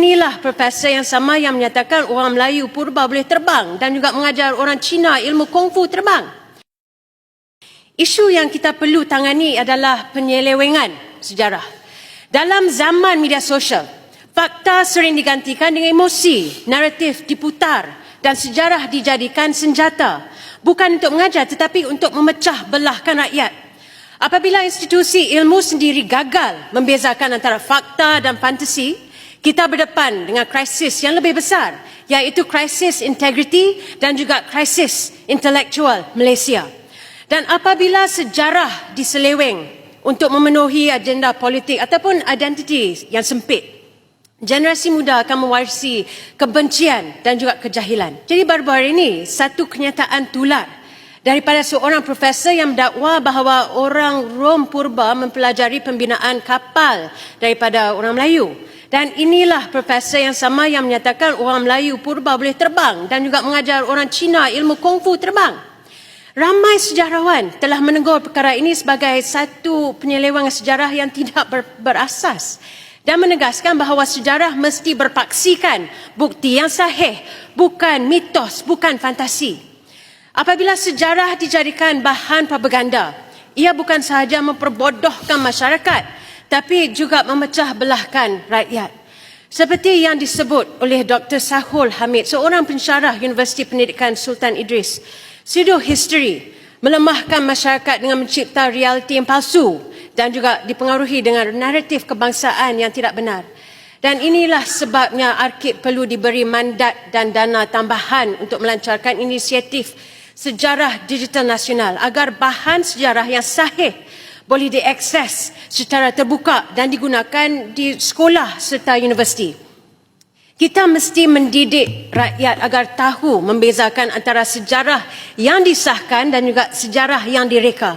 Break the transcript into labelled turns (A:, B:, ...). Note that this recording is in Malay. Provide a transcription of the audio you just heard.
A: Inilah profesor yang sama yang menyatakan orang Melayu purba boleh terbang dan juga mengajar orang Cina ilmu kungfu terbang. Isu yang kita perlu tangani adalah penyelewengan sejarah. Dalam zaman media sosial, fakta sering digantikan dengan emosi, naratif diputar dan sejarah dijadikan senjata. Bukan untuk mengajar tetapi untuk memecah belahkan rakyat. Apabila institusi ilmu sendiri gagal membezakan antara fakta dan fantasi, kita berdepan dengan krisis yang lebih besar, iaitu krisis integriti dan juga krisis intelektual Malaysia. Dan apabila sejarah diseleweng untuk memenuhi agenda politik ataupun identiti yang sempit, generasi muda akan mewarisi kebencian dan juga kejahilan. Jadi baru-baru ini, satu kenyataan tular daripada seorang profesor yang mendakwa bahawa orang Rom purba mempelajari pembinaan kapal daripada orang Melayu. Dan inilah profesor yang sama yang menyatakan orang Melayu purba boleh terbang dan juga mengajar orang Cina ilmu kungfu terbang. Ramai sejarawan telah menegur perkara ini sebagai satu penyelewangan sejarah yang tidak ber, berasas dan menegaskan bahawa sejarah mesti berpaksikan bukti yang sahih, bukan mitos, bukan fantasi. Apabila sejarah dijadikan bahan propaganda, ia bukan sahaja memperbodohkan masyarakat, tapi juga memecah belahkan rakyat. Seperti yang disebut oleh Dr. Sahul Hamid, seorang pensyarah Universiti Pendidikan Sultan Idris. Pseudo history melemahkan masyarakat dengan mencipta realiti yang palsu dan juga dipengaruhi dengan naratif kebangsaan yang tidak benar. Dan inilah sebabnya Arkib perlu diberi mandat dan dana tambahan untuk melancarkan inisiatif sejarah digital nasional agar bahan sejarah yang sahih boleh diakses secara terbuka dan digunakan di sekolah serta universiti. Kita mesti mendidik rakyat agar tahu membezakan antara sejarah yang disahkan dan juga sejarah yang direka.